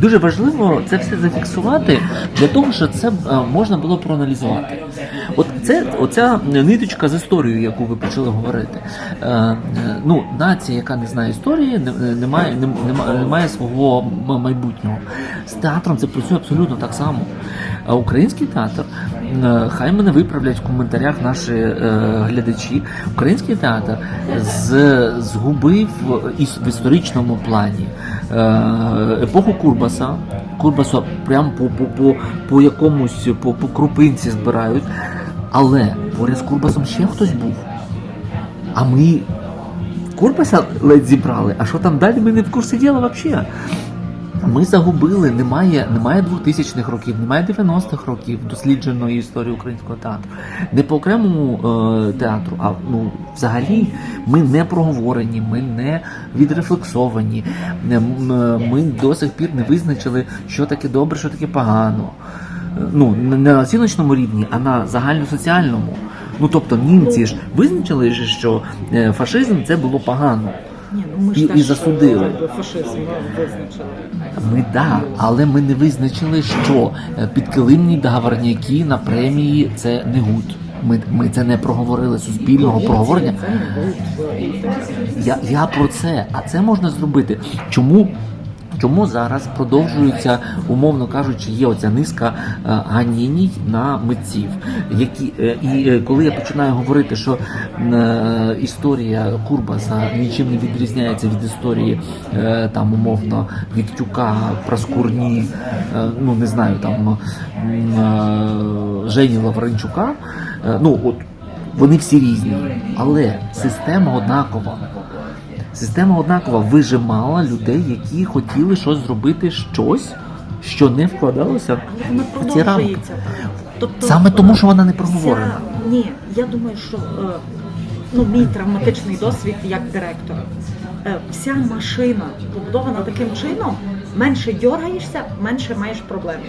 дуже важливо це все зафіксувати для того, щоб це е, можна було проаналізувати. От це оця ниточка з історією, яку ви почали говорити. Е, е, ну, нація, яка не знає історії, не, має, не, не не має свого майбутнього. З театром це працює абсолютно так само. А український театр, хай мене виправлять в коментарях наші е, глядачі. Український театр з, згубив в історичному плані е, епоху Курбаса. Курбаса прямо по, по, по, по якомусь по, по крупинці збирають. Але поряд з Курбасом ще хтось був. А ми Курбаса ледь зібрали. А що там далі? Ми не в курсі діла взагалі. Ми загубили, немає, немає 2000-х років, немає 90-х років дослідженої історії українського театру. Не по окремому е, театру, а ну, взагалі ми не проговорені, ми не відрефлексовані. Е, Ми до сих пір не визначили, що таке добре, що таке погано. Е, Ну, не на оціночному рівні, а на загальносоціальному. Ну тобто німці ж визначили, що е, фашизм це було погано. Ні, ну ми ж І- так і засудили. фашизм визначили. Ми да, але ми не визначили, що е, підкилимні договорняки на премії це не гуд. Ми, ми це не проговорили суспільного проговорення. Я, я про це, а це можна зробити. Чому? Чому зараз продовжується, умовно кажучи, є оця низка е, ганінь на митців, які е, і е, коли я починаю говорити, що історія Курбаса нічим не відрізняється від історії там умовно Віктюка, Праскурні, ну не знаю, там Жені Лавренчука, ну от вони всі різні, але система однакова. Система однакова вижимала людей, які хотіли щось зробити, щось, що не вкладалося Вона в ці рамки. продовжується. Тобто, Саме тому, що вона не вся- проговорена. Ні, я думаю, що е, ну, мій травматичний досвід як директора. Е, Вся машина побудована таким чином, менше дергаєшся, менше маєш проблем.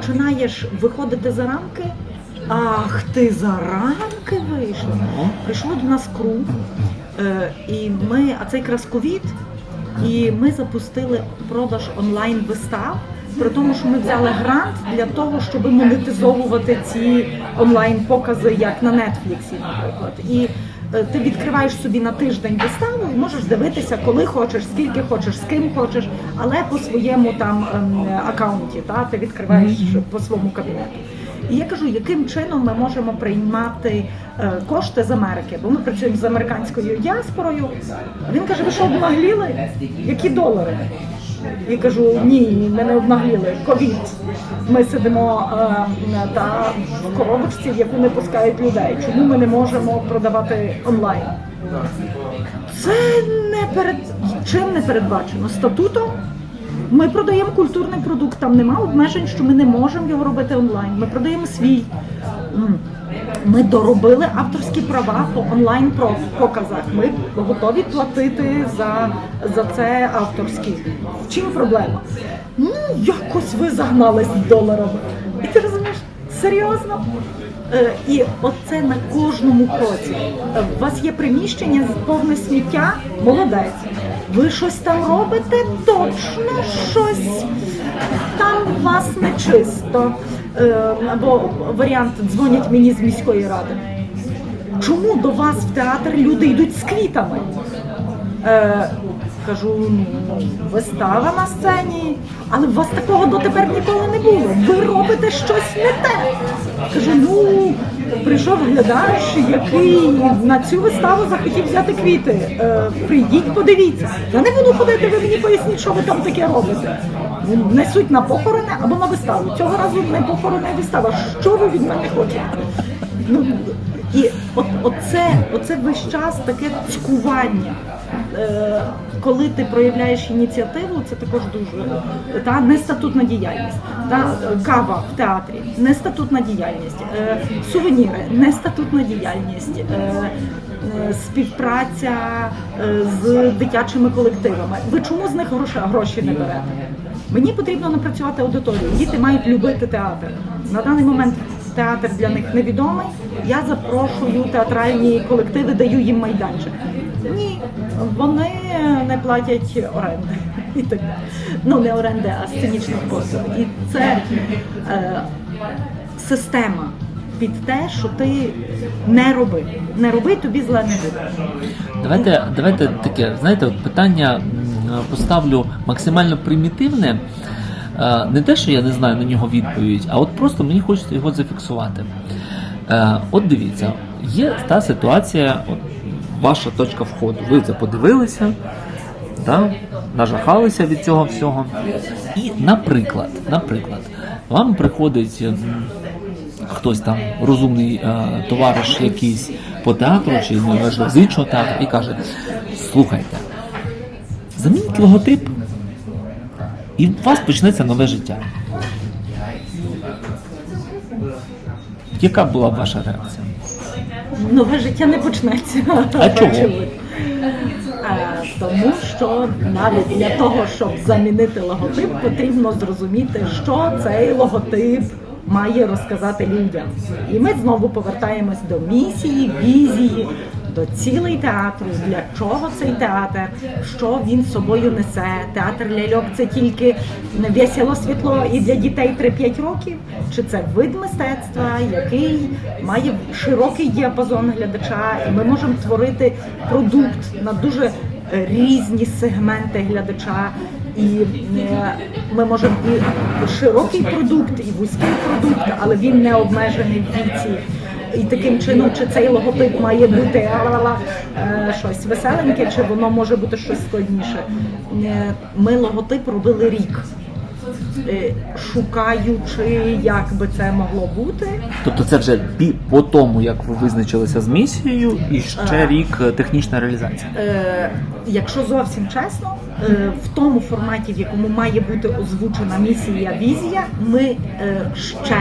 Починаєш виходити за рамки. Ах, ти за рамки вийшов. Прийшло до нас кру, е, і ми, а це якраз ковід, і ми запустили продаж онлайн вистав. При тому, що ми взяли грант для того, щоб монетизовувати ці онлайн покази, як на Нетфліксі, наприклад. І ти відкриваєш собі на тиждень виставу і можеш дивитися, коли хочеш, скільки хочеш, з ким хочеш, але по своєму там ем, акаунті. Та ти відкриваєш по своєму кабінету. І я кажу, яким чином ми можемо приймати е, кошти з Америки, бо ми працюємо з американською діаспорою. Він каже: ви що обнагліли? Які долари? І кажу, ні, ми не обнагліли. Ковід. Ми сидимо е, та в коробочці, яку не пускають людей. Чому ми не можемо продавати онлайн? Це не перед чим не передбачено статутом. Ми продаємо культурний продукт, там нема обмежень, що ми не можемо його робити онлайн. Ми продаємо свій. Ми доробили авторські права по онлайн показах. Ми готові платити за, за це авторські. В чим проблема? Ну, якось ви загнались доларами. І ти розумієш, серйозно? Е, І оце на кожному кроці. Е, У вас є приміщення повне сміття, молодець. Ви щось там робите, точно щось там у вас не чисто. Е, Або варіант дзвонять мені з міської ради. Чому до вас в театр люди йдуть з квітами? Е, кажу, ну, вистава на сцені, але у вас такого дотепер ніколи не було. Ви робите щось не те. Кажу, ну прийшов глядач, який на цю виставу захотів взяти квіти. Е, прийдіть, подивіться. Я не буду ходити, ви мені поясніть, що ви там таке робите. Несуть на похорони або на виставу. Цього разу не похорони, а вистава. Що ви від мене хочете? Ну, і от, оце, оце весь час таке цькування. Е, коли ти проявляєш ініціативу, це також дуже та нестатутна діяльність. Та е, кава в театрі нестатутна діяльність, е, сувеніри нестатутна діяльність. Е, е, Співпраця е, з дитячими колективами. Ви чому з них гроші не берете? Мені потрібно напрацювати аудиторію. Діти мають любити театр. На даний момент театр для них невідомий, я запрошую театральні колективи, даю їм майданчик. Ні, вони не платять оренди і так далі. Ну не оренди, а сценічних послуг. І це е, система під те, що ти не роби. Не роби, тобі зла не буде. Давайте, давайте таке, знаєте, от питання поставлю максимально примітивне. Е, Не те, що я не знаю на нього відповідь, а от просто мені хочеться його зафіксувати. Е, От дивіться, є та ситуація, от, ваша точка входу. Ви це подивилися, да? нажахалися від цього всього. І, наприклад, наприклад, вам приходить хтось там розумний е, товариш якийсь по театру чи з іншого театру і каже: слухайте, замініть логотип, і у вас почнеться нове життя. Яка була б ваша реакція? Нове життя не почнеться. А чого? Е, Тому що навіть для того, щоб замінити логотип, потрібно зрозуміти, що цей логотип має розказати людям. І ми знову повертаємось до місії, візії, до цілей театру, для чого цей театр, що він собою несе. Театр ляльок це тільки весело світло і для дітей 3-5 років, чи це вид мистецтва, який має широкий діапазон глядача, і ми можемо творити продукт на дуже різні сегменти глядача. І е, ми можемо і широкий продукт, і вузький продукт, але він не обмежений в віці. І таким чином, чи цей логотип має бути е, щось веселеньке, чи воно може бути щось складніше. Е, Ми логотип робили рік, е, шукаючи, як би це могло бути. Тобто це вже по тому, як ви визначилися з місією, і ще рік технічна реалізація. Якщо зовсім чесно, в тому форматі, в якому має бути озвучена місія, візія, ми ще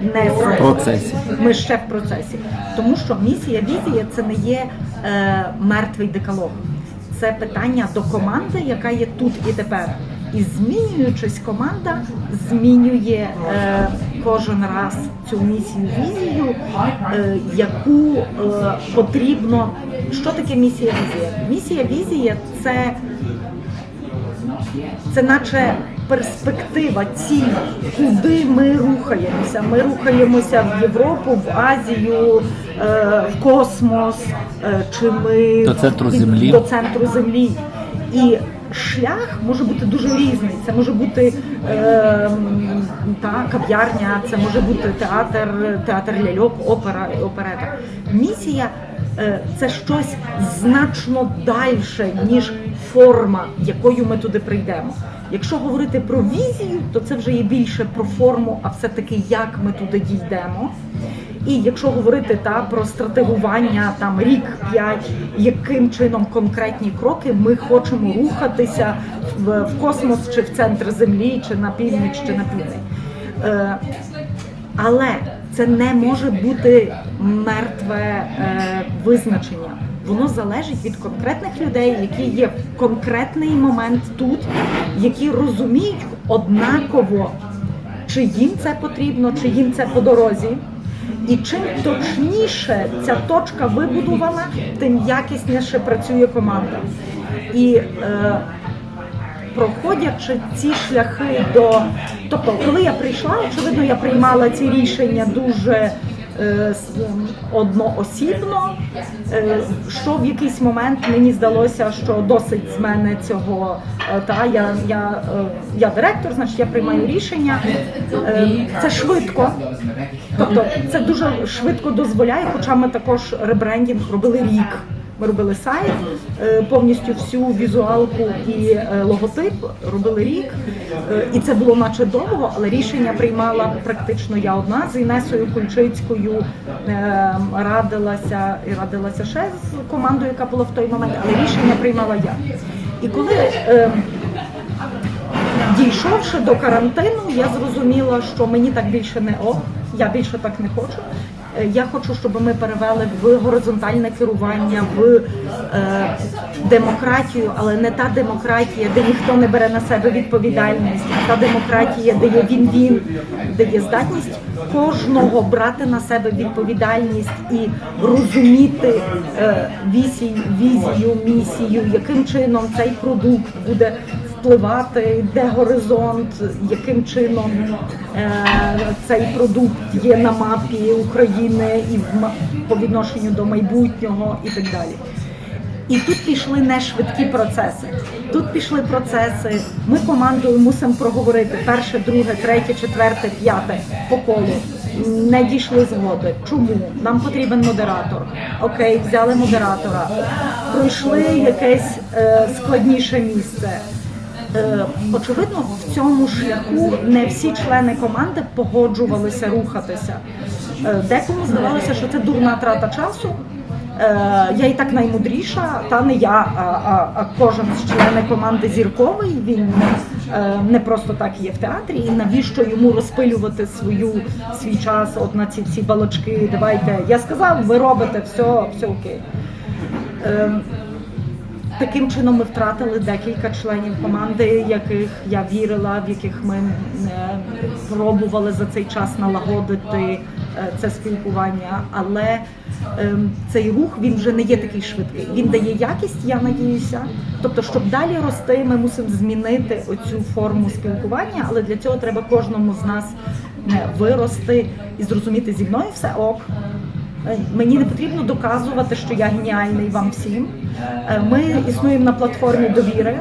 не В зробили. процесі. Ми ще в процесі. Тому що місія, візія це не є е, мертвий декалог. Це питання до команди, яка є тут і тепер. І змінюючись, команда змінює е, кожен раз цю місію візію, е, яку е, потрібно. Що таке місія візія? Місія візія це це наче перспектива, ціль, куди ми рухаємося. Ми рухаємося в Європу, в Азію, е, в космос, е, чи ми До центру Землі. До центру землі. І шлях може бути дуже різний. Це може бути е, та, кав'ярня, це може бути театр, театр ляльок, опера, оперета. Місія це щось значно дальше, ніж форма, якою ми туди прийдемо. Якщо говорити про візію, то це вже є більше про форму, а все-таки як ми туди дійдемо. І якщо говорити та про стратегування там рік п'ять, яким чином конкретні кроки ми хочемо рухатися в, в космос чи в центр землі, чи на північ, чи на південь. Е, але це не може бути мертве е, визначення. Воно залежить від конкретних людей, які є в конкретний момент тут, які розуміють однаково, чи їм це потрібно, чи їм це по дорозі. І чим точніше ця точка вибудована, тим якісніше працює команда. І е, проходячи ці шляхи до. Тобто, коли я прийшла, очевидно, я приймала ці рішення дуже е, одноосібно. Е, що в якийсь момент мені здалося, що досить з мене цього. е, Та я, я, я директор, значить я приймаю рішення. Це швидко. Тобто це дуже швидко дозволяє, хоча ми також ребрендінг робили рік. Ми робили сайт, е, повністю всю візуалку і е, логотип робили рік. Е, І це було наче довго, але рішення приймала практично я одна з Інесою Кульчицькою радилася і радилася ще з командою, яка була в той момент, але рішення приймала я. І коли Дійшовши до карантину, я зрозуміла, що мені так більше не ок, я більше так не хочу. Е, Я хочу, щоб ми перевели в горизонтальне керування, в е, демократію, але не та демократія, де ніхто не бере на себе відповідальність, а та демократія, де є він-він, де є здатність кожного брати на себе відповідальність і розуміти е, візію, місію, яким чином цей продукт буде впливати, де горизонт, яким чином е, цей продукт є на мапі України і по відношенню до майбутнього і так далі. І тут пішли не швидкі процеси. Тут пішли процеси. Ми командою мусимо проговорити перше, друге, третє, четверте, п'яте по колу. Не дійшли згоди. Чому? Нам потрібен модератор. Окей, взяли модератора. Пройшли якесь е, складніше місце. Е, Очевидно, в цьому шляху не всі члени команди погоджувалися рухатися. Е, Декому здавалося, що це дурна трата часу. Е, Я і так наймудріша, та не я, а, а, а кожен з членів команди зірковий. Він не просто так є в театрі. І навіщо йому розпилювати свою свій час от на ці всі балачки? Давайте я сказав, ви робите все, все окей. Таким чином ми втратили декілька членів команди, яких я вірила, в яких ми е, пробували за цей час налагодити е, це спілкування. Але ем, цей рух він вже не є такий швидкий. Він дає якість, я надіюся. Тобто, щоб далі рости, ми мусимо змінити оцю форму спілкування, але для цього треба кожному з нас е, вирости і зрозуміти зі мною все ок. Е, Мені не потрібно доказувати, що я геніальний вам всім. Е, Ми існуємо на платформі довіри,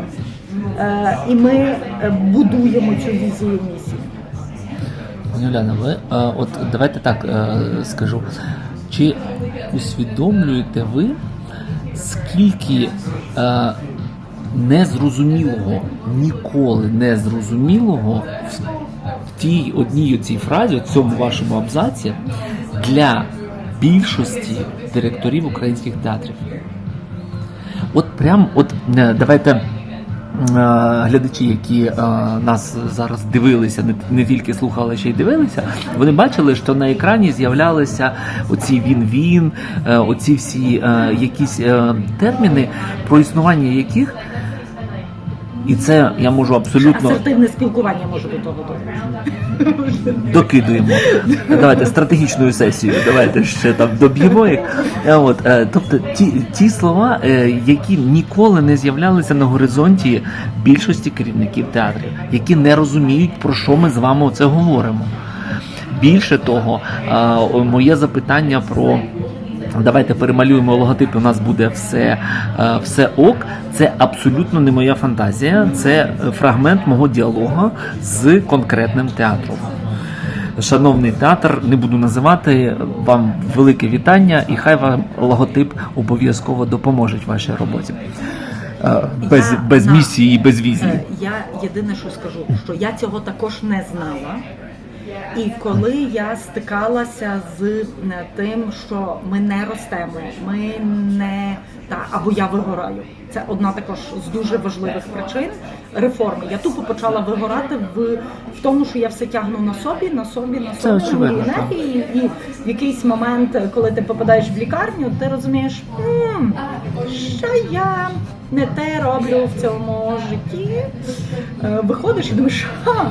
е, і ми будуємо цю візію місію. Пані Уляна, ви от давайте так скажу. Чи усвідомлюєте ви, скільки незрозумілого, ніколи незрозумілого в, в тій одній цій фразі, в цьому вашому абзаці для більшості директорів українських театрів? От прям, от давайте е, глядачі, які е, нас зараз дивилися, не, тільки слухали, ще й дивилися, вони бачили, що на екрані з'являлися оці він-він, е, оці всі якісь терміни, про існування яких. І це я можу абсолютно Асертивне спілкування може до того довести. докидуємо. Давайте стратегічною сесією. Давайте ще там доб'ємо їх. Е, От, е, тобто ті, ті слова, е, які ніколи не з'являлися на горизонті більшості керівників театрів, які не розуміють, про що ми з вами оце говоримо. Більше того, моє запитання про. Давайте перемалюємо логотип, у нас буде все, е, все ок. Це абсолютно не моя фантазія, це е, фрагмент мого діалогу з конкретним театром. Шановний театр, не буду називати вам велике вітання, і хай вам логотип обов'язково допоможе в вашій роботі. Е, Без, Я без місії і без візії. Я єдине, що скажу, що я цього також не знала. І коли я стикалася з е, тим, що ми не ростемо, ми не та або я вигораю. Це одна також з дуже важливих причин реформи. Я тупо почала вигорати в, в тому, що я все тягну на собі, на собі, на собі очевидно, мої енергії. І в якийсь момент, коли ти попадаєш в лікарню, ти розумієш, «М, що я не те роблю в цьому житті. Е, Виходиш і думаєш, ха.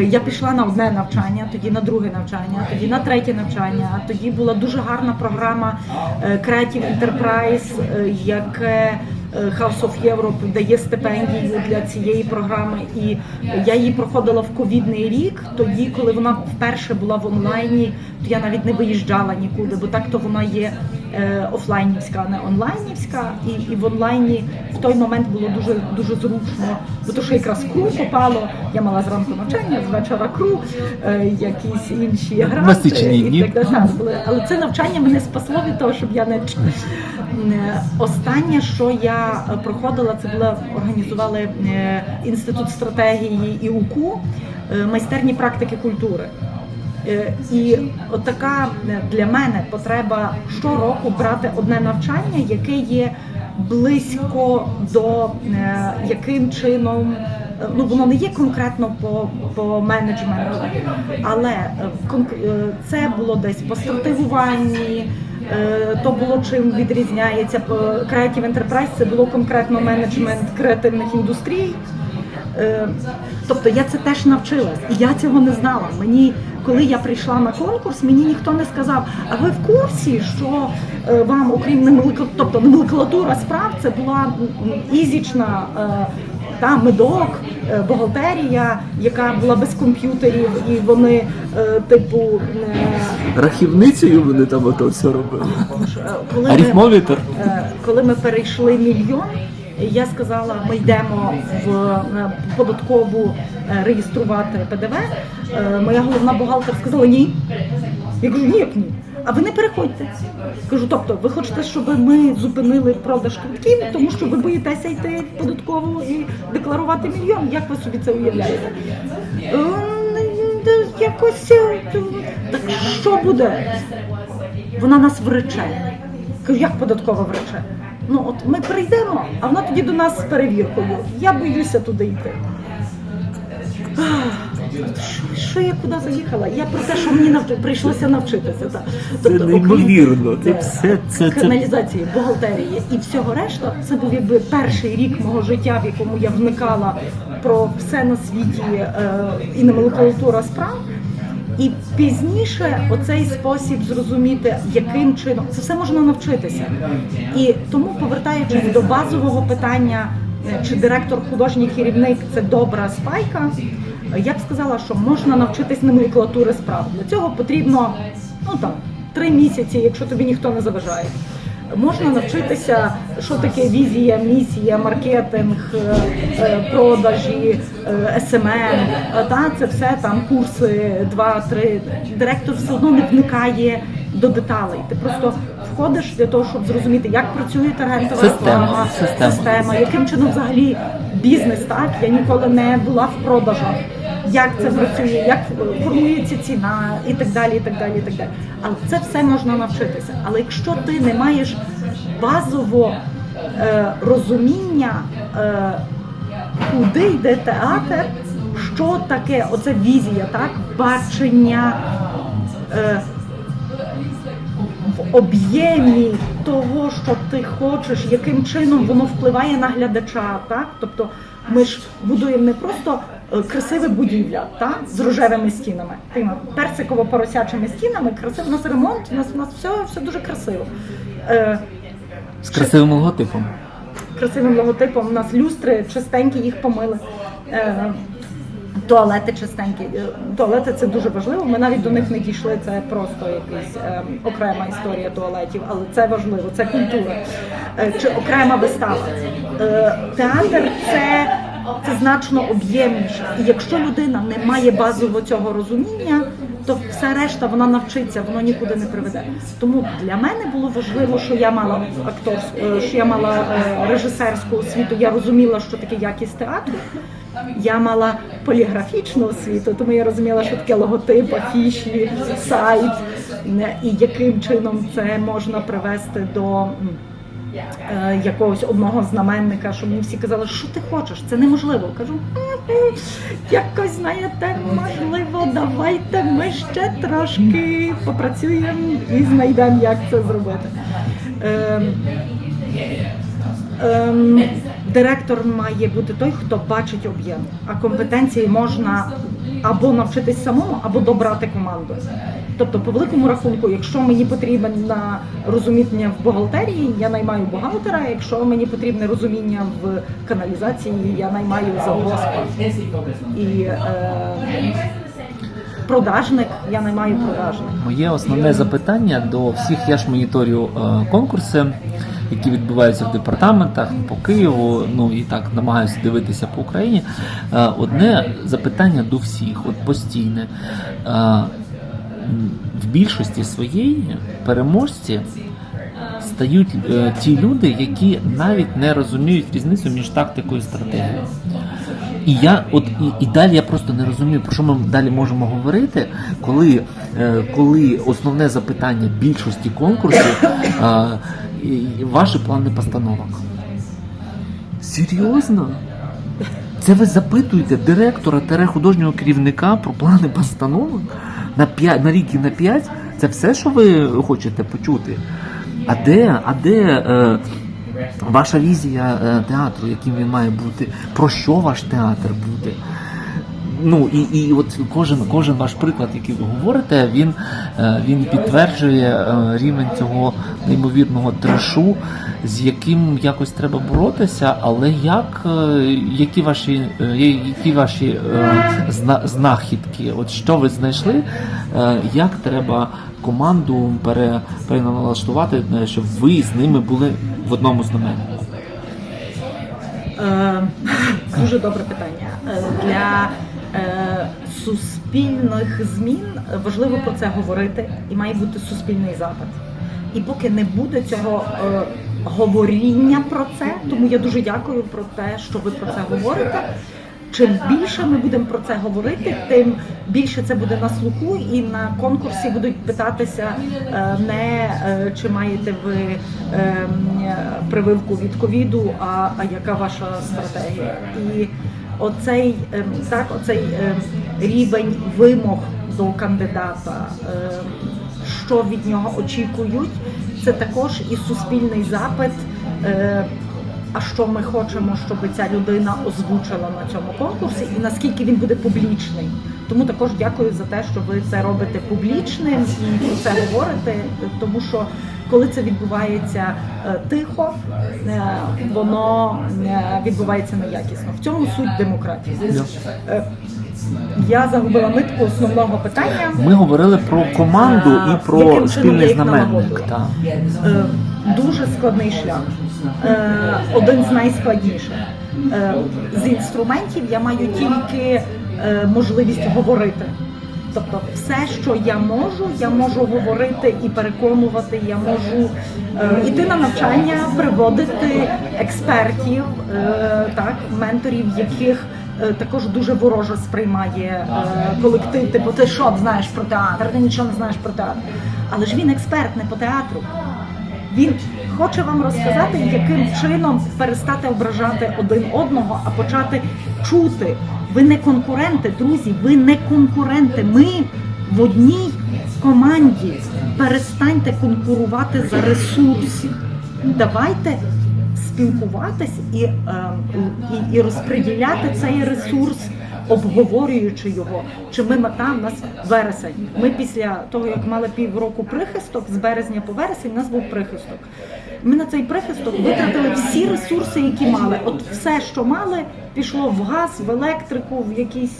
Я пішла на одне навчання, тоді на друге навчання, тоді на третє навчання. Тоді була дуже гарна програма е, Creative Enterprise, е, яке House of Europe дає стипендію для цієї програми. І я її проходила в ковідний рік, тоді, коли вона вперше була в онлайні, то я навіть не виїжджала нікуди, бо так то вона є е, офлайнівська, а не онлайнівська. І, і в онлайні в той момент було дуже дуже зручно, бо то що якраз кру попало. Я мала зранку навчання, з вечора кру, е, якісь інші гранти Насичені і так далі. Але це навчання мене спасло від того, щоб я не Е, останнє, що я е, проходила, це була організували е, інститут стратегії і УКУ е, майстерні практики культури. Е, І отака е, для мене потреба щороку брати одне навчання, яке є близько до е, яким чином е, ну воно не є конкретно по, по менеджменту, але е, е, це було десь по стратегуванні. Е, То було чим відрізняється Creative Enterprise це було конкретно менеджмент креативних індустрій. Е, Тобто я це теж навчилась, і я цього не знала. Мені, коли я прийшла на конкурс, мені ніхто не сказав, а ви в курсі, що е, вам, окрім тобто номенклатура справ, це була ізічна та медок, е, бухгалтерія, яка була без комп'ютерів, і вони, е, типу, е, Рахівницею вони там ото все робили. е, коли ми- коли ми перейшли мільйон, я сказала, ми йдемо в податкову реєструвати ПДВ. Моя головна бухгалтер сказала ні. Я кажу, ні, як ні. А ви не переходьте. Кажу, тобто, ви хочете, щоб ми зупинили продаж квитків, тому що ви боїтеся йти в податкову і декларувати мільйон. Як ви собі це уявляєте? «Е, ну, Якось е, так що буде? Вона нас врече. Кажу, як податкова врече? Ну от ми прийдемо, а вона тоді до нас з перевіркою. Я боюся туди йти. Що, я куди заїхала? Я про те, що мені навч... прийшлося навчитися. Так. Це окрім, неймовірно. Це е, все це, каналізації, бухгалтерії і всього решта, це був якби перший рік мого життя, в якому я вникала про все на світі е, і номенклатура справ. І пізніше оцей спосіб зрозуміти, яким чином це все можна навчитися. І тому, повертаючись до базового питання, е, чи директор художній керівник це добра спайка, я б сказала, що можна навчитись номенклатури справ. Для цього потрібно ну там три місяці, якщо тобі ніхто не заважає. Можна навчитися, що таке візія, місія, маркетинг, е, е, продажі, е, СММ. Е, Та це все там курси, два-три. Директор все одно не вникає до деталей. Ти просто входиш для того, щоб зрозуміти, як працює таргетова Система, реклама, система. система, яким чином взагалі бізнес. Так я ніколи не була в продажах. Як це працює, як формується ціна і так далі, і так далі, і так далі. Але це все можна навчитися. Але якщо ти не маєш базово е, розуміння, е, куди йде театр, що таке оце візія, так, бачення. Е, в об'ємі того, що ти хочеш, яким чином воно впливає на глядача, так? Тобто ми ж будуємо не просто е, красиве будівля, так? з рожевими стінами, персиково-поросячими стінами, красиво, у нас ремонт, у нас, у нас все, все дуже красиво. Е, з красивим логотипом. красивим логотипом. У нас люстри чистенькі, їх помили. Е, Туалети чистенькі. Е, Туалети це дуже важливо. Ми навіть до них не дійшли. Це просто якась е, окрема історія туалетів, але це важливо, це культура. Е, чи окрема вистава. Е, театр це, це значно об'ємніше. І якщо людина не має базово цього розуміння, то все решта вона навчиться, воно нікуди не приведе. Тому для мене було важливо, що я мала акторську, е, що я мала е, режисерську освіту. Я розуміла, що таке якість театру. Я мала поліграфічну освіту, тому я розуміла, що таке логотип, афіші, сайт, і яким чином це можна привести до е, якогось одного знаменника, що мені всі казали, що ти хочеш, це неможливо. Кажу, «М-м, якось знаєте, можливо, давайте ми ще трошки попрацюємо і знайдемо, як це зробити. Ем, Ем, директор має бути той, хто бачить об'єм, а компетенції можна або навчитись самому, або добрати команду. Тобто, по великому рахунку, якщо мені потрібен розуміння в бухгалтерії, я наймаю бухгалтера. Якщо мені потрібне розуміння в каналізації, я наймаю завгоспа. І е, продажник, я наймаю продажник. Моє основне запитання до всіх, я ж моніторю е, конкурси, які відбуваються в департаментах по Києву, ну і так намагаюся дивитися по Україні. Е, Одне запитання до всіх, от постійне. Е, В більшості своєї переможці стають е, ті люди, які навіть не розуміють різницю між тактикою і стратегією. І я от і, і далі я просто не розумію, про що ми далі можемо говорити, коли, е, коли основне запитання більшості конкурсів е, ваші плани постановок. Серйозно? Це ви запитуєте директора тере художнього керівника про плани постановок на 5, на рік і на 5? Це все, що ви хочете почути? А де, а де е, ваша візія е, театру, яким він має бути? Про що ваш театр буде? Ну і, і от кожен, кожен ваш приклад, який ви говорите, він, е, він підтверджує е, рівень цього неймовірного трешу, з яким якось треба боротися. Але як е, які ваші, які ваші зна- знахідки? От що ви знайшли? Як треба команду пере, переналаштувати, щоб ви з ними були в одному знаменнику? Дуже добре питання. Для суспільних змін важливо про це говорити і має бути суспільний запит. І поки не буде цього е, говоріння про це, тому я дуже дякую про те, що ви про це говорите. Чим більше ми будемо про це говорити, тим більше це буде на слуху, і на конкурсі будуть питатися е, не е, чи маєте ви е, прививку від ковіду, а яка ваша стратегія. І оцей ем, так, оцей ем, рівень вимог до кандидата, ем, що від нього очікують, це також і суспільний запит. а що ми хочемо, щоб ця людина озвучила на цьому конкурсі, і наскільки він буде публічний. Тому також дякую за те, що ви це робите публічним і про це говорите, тому що коли це відбувається е, тихо, е, воно е, відбувається неякісно. В цьому суть демократії. Я загубила нитку основного питання. Ми говорили про команду і про спільний знаменник. Е, дуже складний шлях. Один з найскладніших. З інструментів я маю тільки можливість говорити. Тобто, все, що я можу, я можу говорити і переконувати, я можу е, іти на навчання, приводити експертів, е, так, менторів, яких е, також дуже вороже сприймає е, колектив. Типу, ти що знаєш про театр, ти нічого не знаєш про театр. Але ж він експерт не по театру. Він хоче вам розказати, яким чином перестати ображати один одного, а почати чути. Ви не конкуренти, друзі, ви не конкуренти. Ми в одній команді. Перестаньте конкурувати за ресурс. Давайте спілкуватись і, е, і, і розподіляти цей ресурс, обговорюючи його. Чи ми мета нас вересень? Ми після того, як мали півроку прихисток, з березня по вересень у нас був прихисток. Ми на цей прихисток витратили всі ресурси, які мали. От все, що мали, пішло в газ, в електрику, в якісь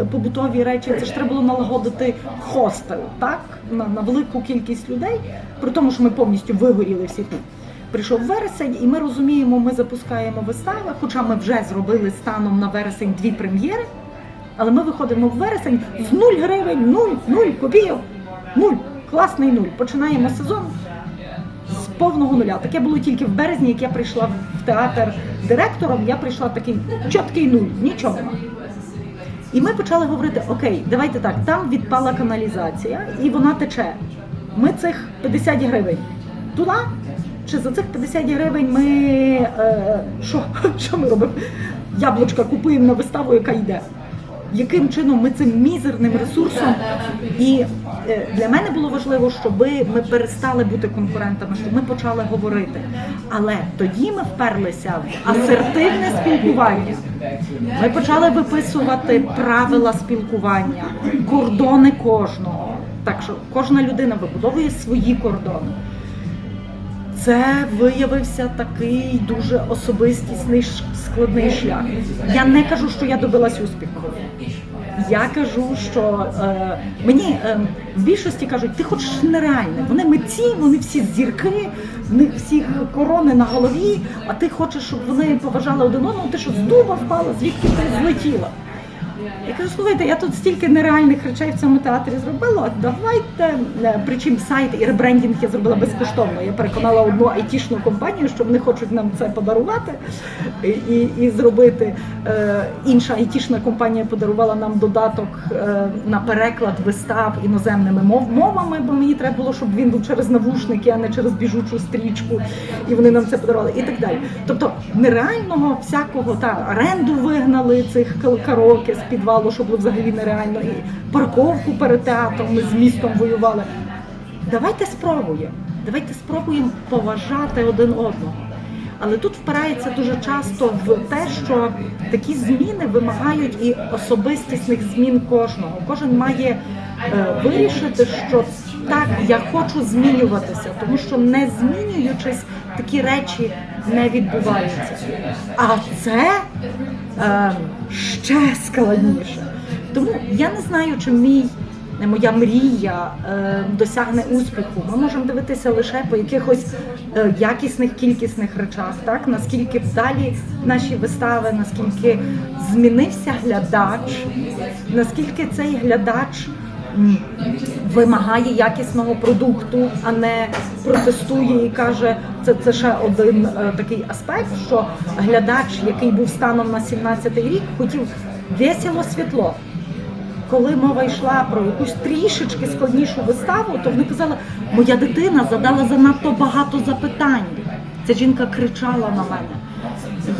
е, побутові речі. Це ж треба було налагодити хостел, так? На, на велику кількість людей, при тому, що ми повністю вигоріли всі тут. Прийшов вересень, і ми розуміємо, ми запускаємо вистави, хоча ми вже зробили станом на вересень дві прем'єри. Але ми виходимо в вересень з 0 гривень, 0, 0 копійок, 0, класний нуль. Починаємо сезон з повного нуля. Таке було тільки в березні, як я прийшла в театр директором, я прийшла такий чіткий нуль, нічого. І ми почали говорити: окей, давайте так, там відпала каналізація і вона тече. Ми цих 50 гривень туди. Чи за цих 50 гривень ми е, що, що ми робимо? Яблучка купуємо на виставу, яка йде. Яким чином ми цим мізерним ресурсом? І е, для мене було важливо, щоб ми перестали бути конкурентами, щоб ми почали говорити. Але тоді ми вперлися в асертивне спілкування. Ми почали виписувати правила спілкування, кордони кожного. Так що кожна людина вибудовує свої кордони. Це виявився такий дуже особистісний складний шлях. Я не кажу, що я добилась успіху. Я кажу, що е, мені е, в більшості кажуть, ти хочеш нереальне. Вони митці, вони всі зірки, в них всіх корони на голові, а ти хочеш, щоб вони поважали один одного, ти що з дуба впала, звідки ти злетіла. Я кажу, слухайте, я тут стільки нереальних речей в цьому театрі зробила. Давайте е, причому сайт і ребрендінг я зробила безкоштовно. Я переконала одну айтішну компанію, що вони хочуть нам це подарувати і, і, зробити. Е, інша айтішна компанія подарувала нам додаток е, на переклад вистав іноземними мов, мовами, бо мені треба було, щоб він був через навушники, а не через біжучу стрічку. І вони нам це подарували, і так далі. Тобто нереального всякого та оренду вигнали цих караоке підвалу, що було взагалі нереально. І парковку перед театром ми з містом воювали. Давайте спробуємо. Давайте спробуємо поважати один одного. Але тут впирається дуже часто в те, що такі зміни вимагають і особистісних змін кожного. Кожен має е, вирішити, що так, я хочу змінюватися, тому що не змінюючись, такі речі не відбуваються. А це е, ще складніше. Тому я не знаю, чи мій моя мрія е, досягне успіху. Ми можемо дивитися лише по якихось е, якісних кількісних речах, так наскільки далі наші вистави, наскільки змінився глядач, наскільки цей глядач. Вимагає якісного продукту, а не протестує і каже, це, це ще один е, такий аспект, що глядач, який був станом на 17-й рік, хотів весело світло коли мова йшла про якусь трішечки складнішу виставу, то вони казали, моя дитина задала занадто багато запитань. Ця жінка кричала на мене.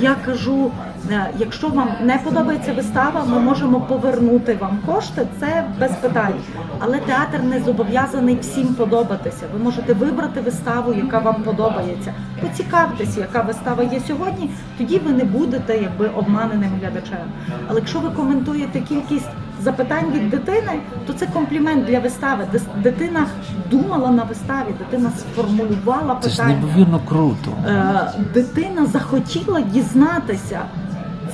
Я кажу, «Е, якщо вам не подобається вистава, ми можемо повернути вам кошти, це без питань. Але театр не зобов'язаний всім подобатися. Ви можете вибрати виставу, яка вам подобається. Поцікавтеся, яка вистава є сьогодні, тоді ви не будете якби обманеним глядачем. Але якщо ви коментуєте кількість запитань від дитини, то це комплімент для вистави. Дитина думала на виставі, дитина сформулювала Це ж питання. неймовірно круто. Е, дитина захотіла дізнатися.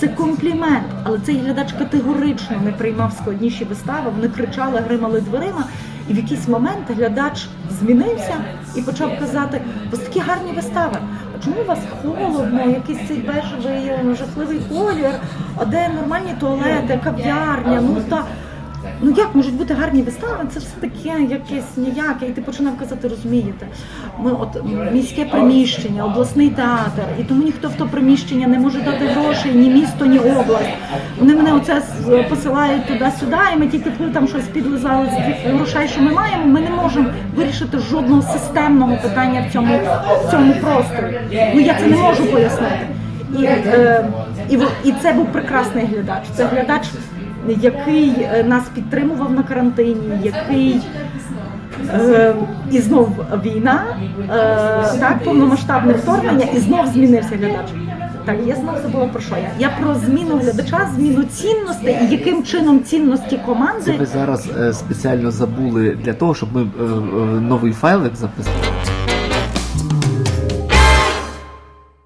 Це комплімент, але цей глядач категорично не приймав складніші вистави. Вони кричали, гримали дверима, і в якийсь момент глядач змінився і почав казати: вас такі гарні вистави. А чому у вас холодно, якийсь цей бежевий жахливий колір? А де нормальні туалети, кав'ярня? Ну та Ну як можуть бути гарні вистави? Це все таке якесь ніяке. І ти починав казати, розумієте, ми от міське приміщення, обласний театр, і тому ніхто в то приміщення не може дати грошей, ні місто, ні область. Вони мене оце посилають туди-сюди, і ми тільки коли там щось підлизали з тих грошей, що ми маємо, ми не можемо вирішити жодного системного питання в цьому, в цьому просторі. Ну я це не можу пояснити. І, е, і, і це був прекрасний глядач. Це глядач, який е, нас підтримував на карантині, який е, і знов війна, е, так, повномасштабне вторгнення, і знов змінився глядач. Так, я знов забула про що я. Я про зміну глядача, зміну цінностей і яким чином цінності Це команди ви зараз е, спеціально забули для того, щоб ми е, е, новий файлик записали.